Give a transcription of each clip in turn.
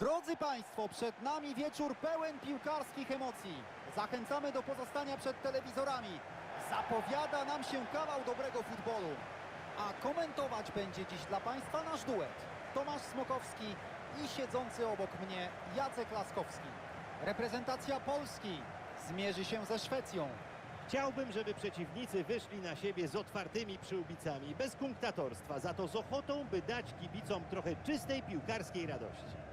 Drodzy Państwo, przed nami wieczór pełen piłkarskich emocji. Zachęcamy do pozostania przed telewizorami. Zapowiada nam się kawał dobrego futbolu. A komentować będzie dziś dla Państwa nasz duet. Tomasz Smokowski i siedzący obok mnie Jacek Laskowski. Reprezentacja Polski zmierzy się ze Szwecją. Chciałbym, żeby przeciwnicy wyszli na siebie z otwartymi przyłbicami, bez kunktatorstwa, za to z ochotą, by dać kibicom trochę czystej piłkarskiej radości.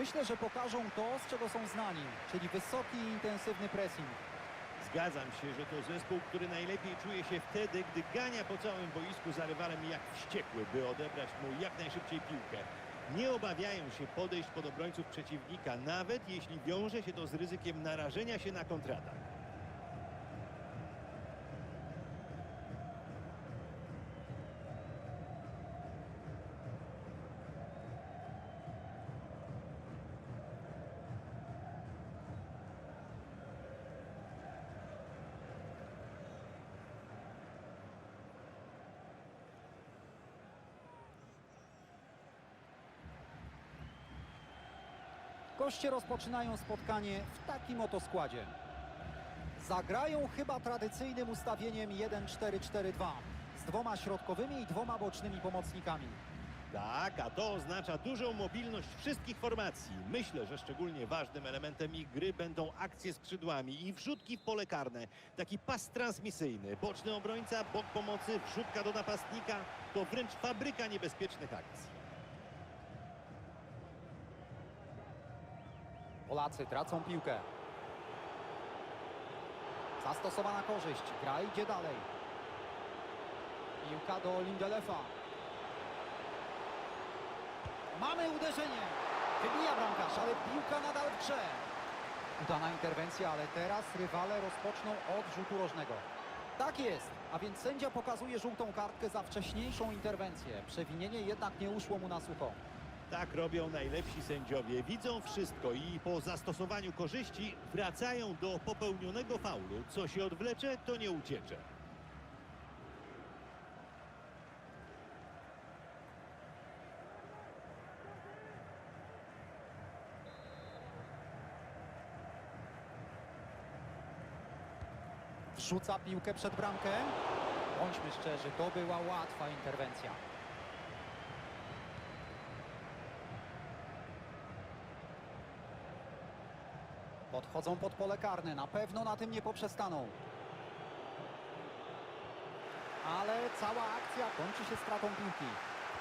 Myślę, że pokażą to, z czego są znani, czyli wysoki intensywny pressing. Zgadzam się, że to zespół, który najlepiej czuje się wtedy, gdy gania po całym boisku za rywalem jak wściekły, by odebrać mu jak najszybciej piłkę. Nie obawiają się podejść pod obrońców przeciwnika, nawet jeśli wiąże się to z ryzykiem narażenia się na kontratak. Goście rozpoczynają spotkanie w takim oto składzie. Zagrają chyba tradycyjnym ustawieniem 1-4-4-2 z dwoma środkowymi i dwoma bocznymi pomocnikami. Tak, a to oznacza dużą mobilność wszystkich formacji. Myślę, że szczególnie ważnym elementem ich gry będą akcje skrzydłami i wrzutki w pole karne. Taki pas transmisyjny, boczny obrońca, bok pomocy, wrzutka do napastnika. To wręcz fabryka niebezpiecznych akcji. Polacy tracą piłkę. Zastosowana korzyść. Gra idzie dalej. Piłka do Lindelefa. Mamy uderzenie. Wybija bramkarz, ale piłka nadal w grze. Udana interwencja, ale teraz rywale rozpoczną od rzutu rożnego. Tak jest, a więc sędzia pokazuje żółtą kartkę za wcześniejszą interwencję. Przewinienie jednak nie uszło mu na sucho. Tak robią najlepsi sędziowie. Widzą wszystko i po zastosowaniu korzyści wracają do popełnionego faulu. Co się odwlecze, to nie uciecze. Wrzuca piłkę przed bramkę. Bądźmy szczerzy, to była łatwa interwencja. Podchodzą pod pole karne, na pewno na tym nie poprzestaną. Ale cała akcja kończy się stratą piłki.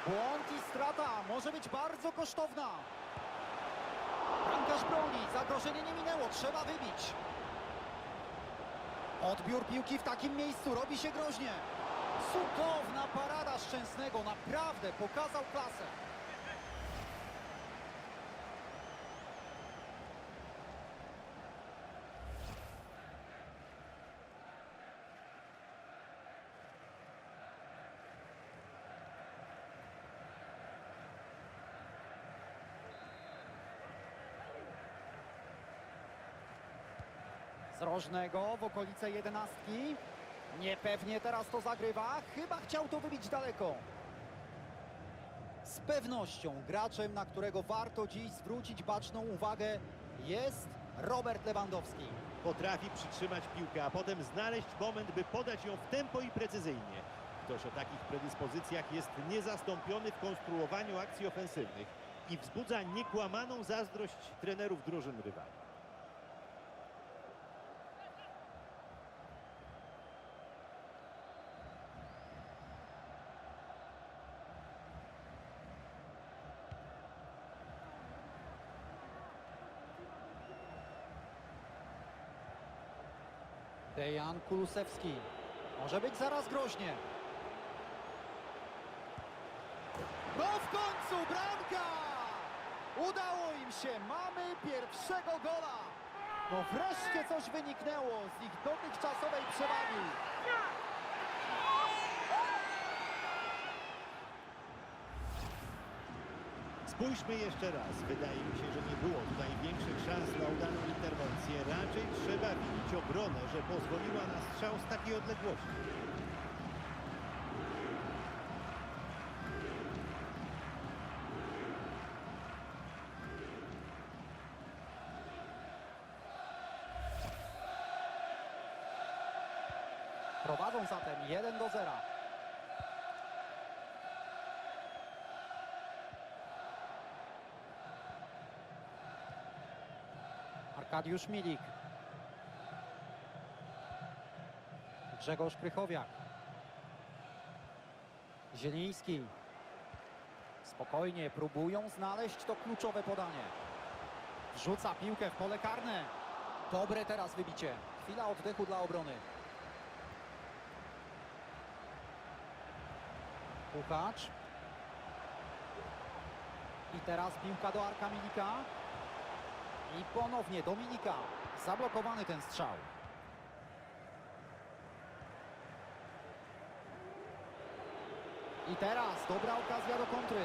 Błąd i strata może być bardzo kosztowna. Bramkarz broni, zagrożenie nie minęło, trzeba wybić. Odbiór piłki w takim miejscu robi się groźnie. Cudowna parada Szczęsnego, naprawdę pokazał klasę. Rożnego w okolice jedenastki. Niepewnie teraz to zagrywa. Chyba chciał to wybić daleko. Z pewnością graczem, na którego warto dziś zwrócić baczną uwagę jest Robert Lewandowski. Potrafi przytrzymać piłkę, a potem znaleźć moment, by podać ją w tempo i precyzyjnie. Ktoś o takich predyspozycjach jest niezastąpiony w konstruowaniu akcji ofensywnych i wzbudza niekłamaną zazdrość trenerów drużyn rywali. Dejan Kulusewski. Może być zaraz groźnie. No w końcu bramka! Udało im się, mamy pierwszego gola. No wreszcie coś wyniknęło z ich dotychczasowej przewagi. Spójrzmy jeszcze raz. Wydaje mi się, że nie było tutaj większych szans na udaną interwencję. Raczej trzeba winić obronę, że pozwoliła na strzał z takiej odległości. Prowadzą zatem 1 do 0. Arkadiusz Milik. Grzegorz Krychowiak. Zieliński. Spokojnie próbują znaleźć to kluczowe podanie. Wrzuca piłkę w pole karne. Dobre teraz wybicie. Chwila oddechu dla obrony. Puchacz. I teraz piłka do Arka Milika. I ponownie Dominika. Zablokowany ten strzał. I teraz dobra okazja do kontry.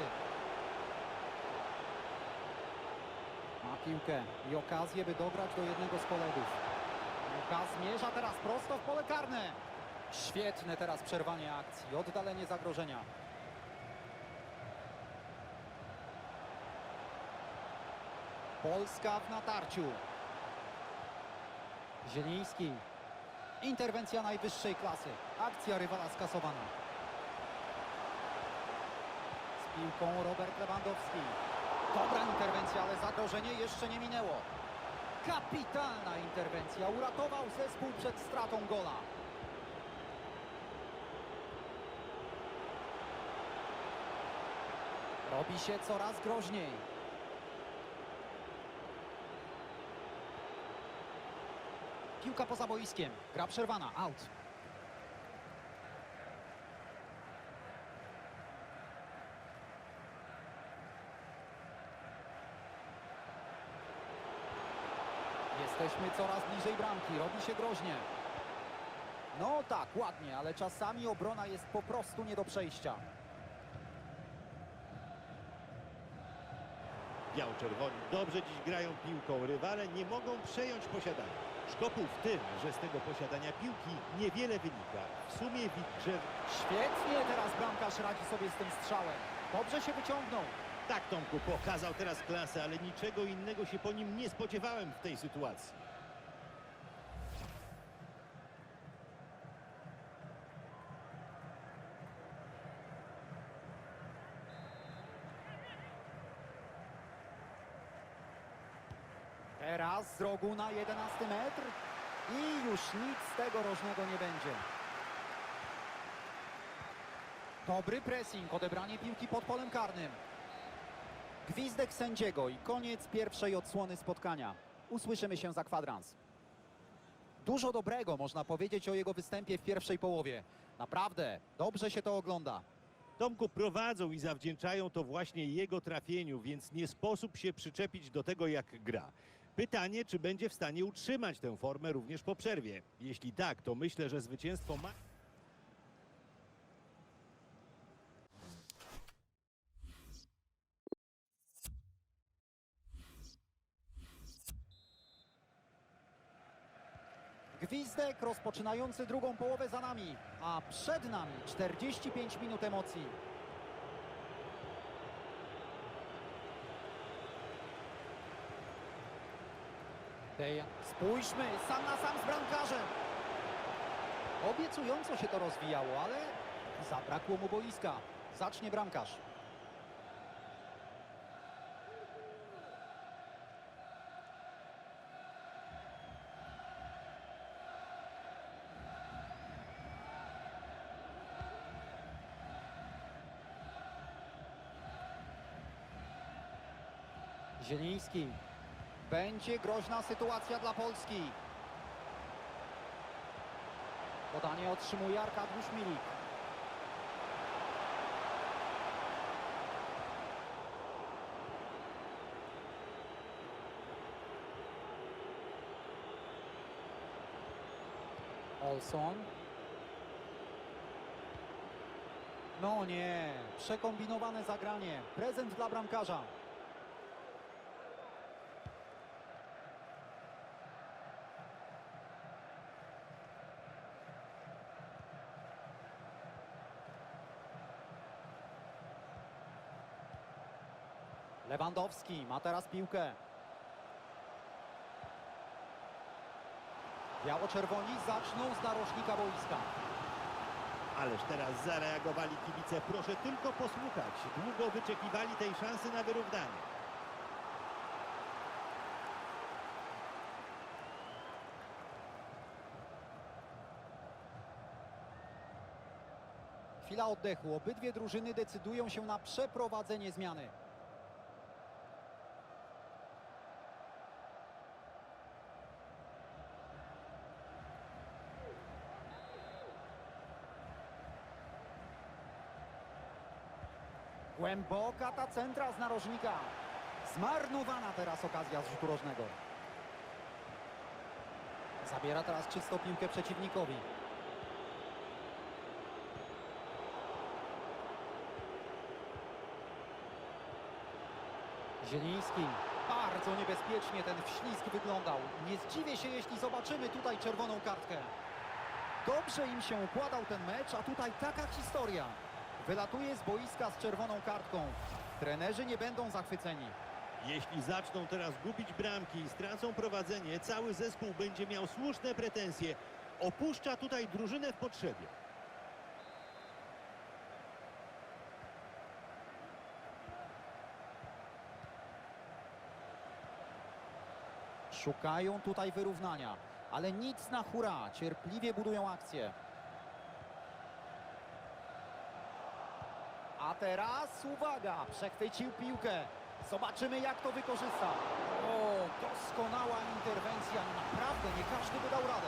Ma piłkę i okazję, by dograć do jednego z kolegów. Piłka zmierza teraz prosto w pole karne. Świetne teraz przerwanie akcji, oddalenie zagrożenia. Polska w natarciu. Zieliński. Interwencja najwyższej klasy. Akcja rywala skasowana. Z piłką Robert Lewandowski. Dobra interwencja, ale zagrożenie jeszcze nie minęło. Kapitalna interwencja. Uratował zespół przed stratą gola. Robi się coraz groźniej. Piłka poza boiskiem. Gra przerwana. Out. Jesteśmy coraz bliżej bramki. Robi się groźnie. No tak, ładnie, ale czasami obrona jest po prostu nie do przejścia. Biało-czerwoni dobrze dziś grają piłką. Rywale nie mogą przejąć posiadania. Szkopuł w tym, że z tego posiadania piłki niewiele wynika. W sumie w ich grze Świetnie teraz bramkarz radzi sobie z tym strzałem. Dobrze się wyciągnął. Tak, Tomku, pokazał teraz klasę, ale niczego innego się po nim nie spodziewałem w tej sytuacji. Teraz z rogu na 11 metr. I już nic z tego rożnego nie będzie. Dobry pressing, odebranie piłki pod polem karnym. Gwizdek sędziego i koniec pierwszej odsłony spotkania. Usłyszymy się za kwadrans. Dużo dobrego można powiedzieć o jego występie w pierwszej połowie. Naprawdę, dobrze się to ogląda. Tomku prowadzą i zawdzięczają to właśnie jego trafieniu, więc nie sposób się przyczepić do tego, jak gra. Pytanie, czy będzie w stanie utrzymać tę formę również po przerwie. Jeśli tak, to myślę, że zwycięstwo ma... Gwizdek rozpoczynający drugą połowę za nami, a przed nami 45 minut emocji. Deja. Spójrzmy, sam na sam z bramkarzem. Obiecująco się to rozwijało, ale zabrakło mu boiska. Zacznie bramkarz. Zieliński. Będzie groźna sytuacja dla Polski. Podanie otrzymuje Arkadiusz Milik. Olson. No nie, przekombinowane zagranie. Prezent dla bramkarza. Lewandowski ma teraz piłkę. Biało-czerwoni zaczną z narożnika boiska. Ależ teraz zareagowali kibice. Proszę tylko posłuchać. Długo wyczekiwali tej szansy na wyrównanie. Chwila oddechu. Obydwie drużyny decydują się na przeprowadzenie zmiany. Głęboka ta centra z narożnika. Zmarnowana teraz okazja z rzutu rożnego. Zabiera teraz czysto piłkę przeciwnikowi. Zieliński. Bardzo niebezpiecznie ten wślizg wyglądał. Nie zdziwię się, jeśli zobaczymy tutaj czerwoną kartkę. Dobrze im się układał ten mecz, a tutaj taka historia. Wylatuje z boiska z czerwoną kartką. Trenerzy nie będą zachwyceni. Jeśli zaczną teraz gubić bramki i stracą prowadzenie, cały zespół będzie miał słuszne pretensje. Opuszcza tutaj drużynę w potrzebie. Szukają tutaj wyrównania, ale nic na hura. Cierpliwie budują akcję. A teraz uwaga, przechwycił piłkę. Zobaczymy jak to wykorzysta. O, doskonała interwencja. Naprawdę nie każdy by dał radę.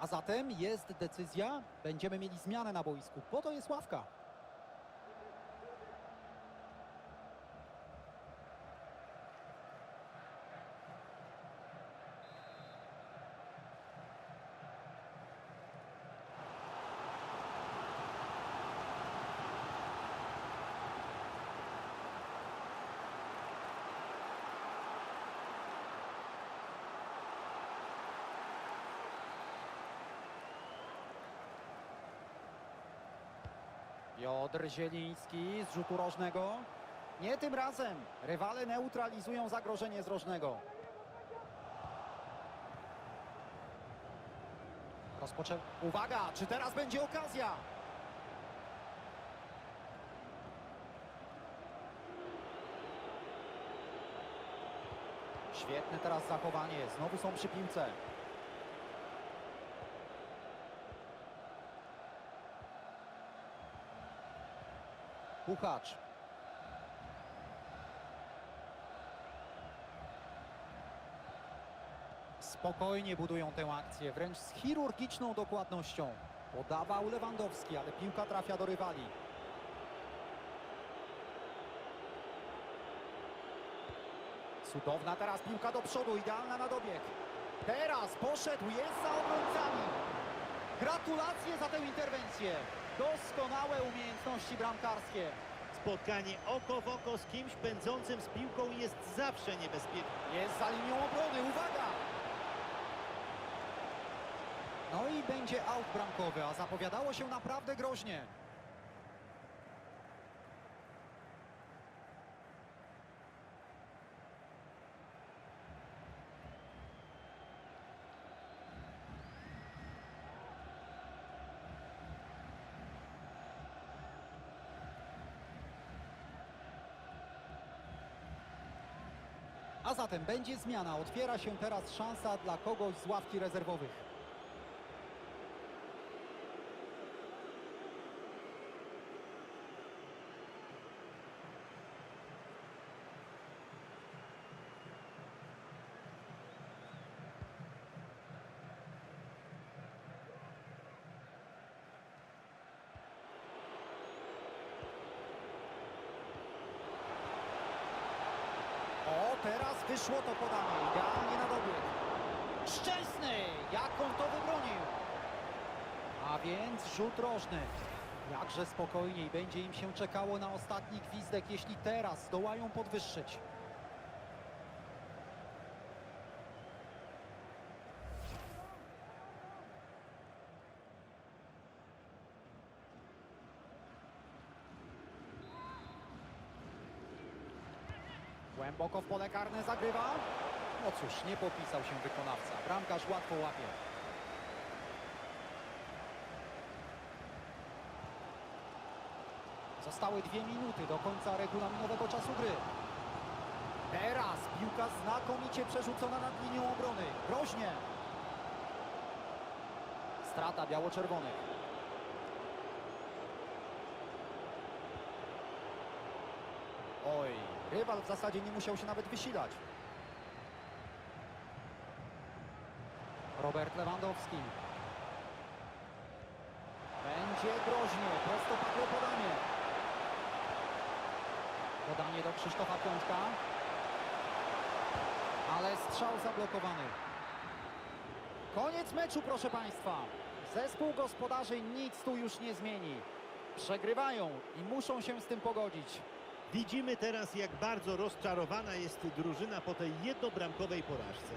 A zatem jest decyzja, będziemy mieli zmianę na boisku. Po to jest ławka. Piotr Zieliński z rzutu rożnego. Nie tym razem. Rywale neutralizują zagrożenie z rożnego. Rozpoczę... Uwaga, czy teraz będzie okazja? Świetne teraz zachowanie. Znowu są przy piłce. Puchacz. Spokojnie budują tę akcję, wręcz z chirurgiczną dokładnością. Podawał Lewandowski, ale piłka trafia do rywali. Cudowna teraz piłka do przodu, idealna na dobieg. Teraz poszedł, jest za obrońcami. Gratulacje za tę interwencję. Doskonałe umiejętności bramkarskie. Spotkanie oko w oko z kimś pędzącym z piłką jest zawsze niebezpieczne. Jest za linią obrony, uwaga! No i będzie aut bramkowy, a zapowiadało się naprawdę groźnie. A zatem będzie zmiana. Otwiera się teraz szansa dla kogoś z ławki rezerwowych. Wyszło to podanie, idealnie na dobieg. Szczęsny, jak on to wybronił. A więc rzut rożny. Jakże spokojniej będzie im się czekało na ostatni gwizdek, jeśli teraz zdołają podwyższyć. Głęboko w pole karne zagrywa. No cóż, nie popisał się wykonawca. Bramkarz łatwo łapie. Zostały dwie minuty do końca regulaminowego czasu gry. Teraz piłka znakomicie przerzucona nad linią obrony. Groźnie. Strata biało-czerwonych. Oj, rywal w zasadzie nie musiał się nawet wysilać. Robert Lewandowski. Będzie groźnie, prostopadłe podanie. Podanie do Krzysztofa Piątka. Ale strzał zablokowany. Koniec meczu, proszę Państwa. Zespół gospodarzy nic tu już nie zmieni. Przegrywają i muszą się z tym pogodzić. Widzimy teraz, jak bardzo rozczarowana jest drużyna po tej jednobramkowej porażce.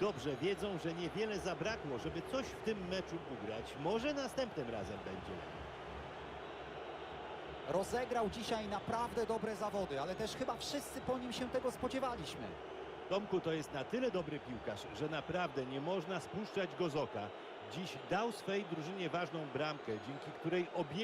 Dobrze wiedzą, że niewiele zabrakło, żeby coś w tym meczu ugrać. Może następnym razem będzie lepiej. Rozegrał dzisiaj naprawdę dobre zawody, ale też chyba wszyscy po nim się tego spodziewaliśmy. Tomku to jest na tyle dobry piłkarz, że naprawdę nie można spuszczać go z oka. Dziś dał swej drużynie ważną bramkę, dzięki której obiegł